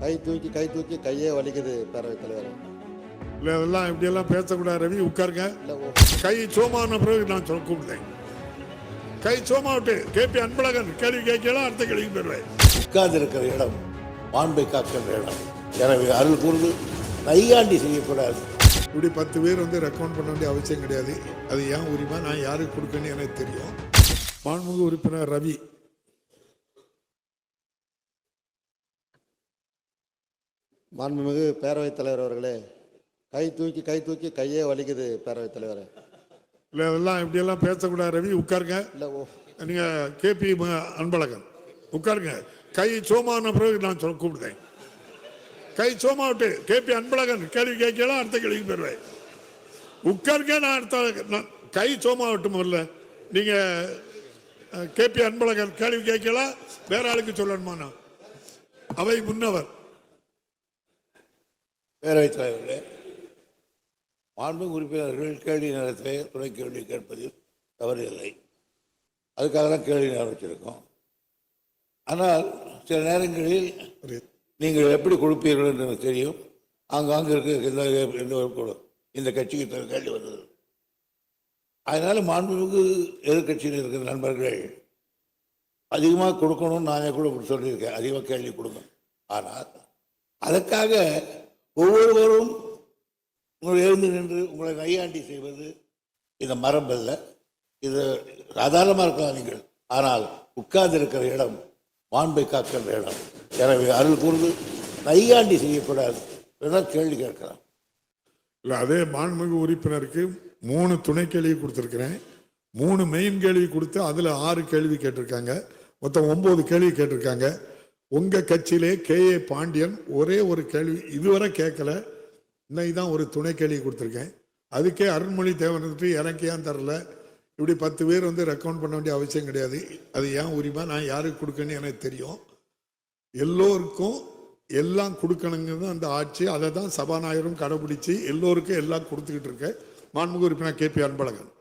கை தூக்கி கை தூக்கி கையே வலிக்குது பேரவைத் தலைவர். இல்லை அதெல்லாம் இப்படியெல்லாம் பேசக்கூடாது ரவி உட்காருங்க. கை சோமான பிறகு நான் சொல்ல கூப்பிட்டேன் கை சோமாவிட்டு கேபி அன்பழகன் கேள்வி கேட்கலாம் அடுத்த கேள்வி பெறுவேன் உட்கார்ந்து இருக்கிற இடம் மாண்பை காக்கின்ற இடம். எனவே அருள் கூர்ந்து நையாண்டி செய்யக்கூடாது. இப்படி பத்து பேர் வந்து ரெக்கமெண்ட் பண்ண வேண்டிய அவசியம் கிடையாது. அது ஏன் உரிமை? நான் யாருக்கு கொடுக்கணும்னு எனக்கு தெரியும். மாண்புமிகு உறுப்பினர் ரவி மாண்புமிகு பேரவைத் தலைவர் அவர்களே கை தூக்கி கை தூக்கி கையே வலிக்குது பேரவைத் தலைவர். இல்லை அதெல்லாம் இப்படியெல்லாம் பேசக்கூடாது. ரவி உட்காருங்க. இல்லை ஓ. நீங்க கேபி அன்பழகன். உட்காருங்க. கை சோமான பிறகு நான் சொல்ல கூப்பிட்டேன் கை சோமாவிட்டு கேபி அன்பழகன் கேள்வி கேட்கலாம் அடுத்த கேள்வி பெறுவேன் உட்காருங்க நான் அடுத்த நான் கை சோமாவட்டு முதல்ல. நீங்க கேபி அன்பழகன் கேள்வி கேட்கலாம் வேற ஆளுக்கு சொல்லணுமா நான் அவை முன்னவர். பேரவைத் தலைவர்களே மாண்பு உறுப்பினர்கள் கேள்வி நேரத்தை துணை கேள்வி கேட்பதில் இல்லை. அதுக்காக தான் கேள்வி நேரம் வச்சிருக்கோம். ஆனால் சில நேரங்களில் நீங்கள் எப்படி கொடுப்பீர்கள் என்று எனக்கு தெரியும். ஆங்காங்கு இருக்க எந்த எந்த ஒரு இந்த கட்சிக்கு கேள்வி வந்தது. அதனால் மாண்புமிகு எதிர்கட்சியில் இருக்கிற நண்பர்கள் அதிகமாக கொடுக்கணும்னு நானே கூட சொல்லியிருக்கேன். அதிகமாக கேள்வி கொடுங்க. ஆனால் அதற்காக ஒவ்வொருவரும் உங்களை எழுந்து நின்று உங்களை நையாண்டி செய்வது இந்த மரபல்ல. இது சாதாரணமாக இருக்கலாம் நீங்கள். ஆனால் உட்கார்ந்திருக்கிற இடம் மாண்பை காக்கின்ற இடம். எனவே அருள் கூர்ந்து நையாண்டி செய்யக்கூடாது இதுதான் கேள்வி கேட்கலாம். இல்லை அதே மாண்புமிகு உறுப்பினருக்கு மூணு துணை கேள்வி கொடுத்துருக்கிறேன். மூணு மெயின் கேள்வி கொடுத்து அதில் ஆறு கேள்வி கேட்டிருக்காங்க. மொத்தம் ஒம்பது கேள்வி கேட்டிருக்காங்க. உங்க கட்சியிலே கே. ஏ. பாண்டியன் ஒரே ஒரு கேள்வி இதுவரை கேட்கல. இன்னைக்கு தான் ஒரு துணை கேள்வி கொடுத்துருக்கேன். அதுக்கே அருண்மொழி தேவன் இருந்துட்டு எனக்கு தரல? இப்படி பத்து பேர் வந்து ரெக்கமெண்ட் பண்ண வேண்டிய அவசியம் கிடையாது. அது ஏன் உரிமை? நான் யாருக்கு கொடுக்கணும்னு எனக்கு தெரியும். எல்லோருக்கும் எல்லாம் கொடுக்கணுங்கிறது அந்த ஆட்சி. அதை தான் சபாநாயகரும் கடைபிடிச்சு எல்லோருக்கும் எல்லாம் கொடுத்துக்கிட்டு இருக்கேன் மாண்புமிகு உறுப்பினர் கே. பி. அன்பழகன்.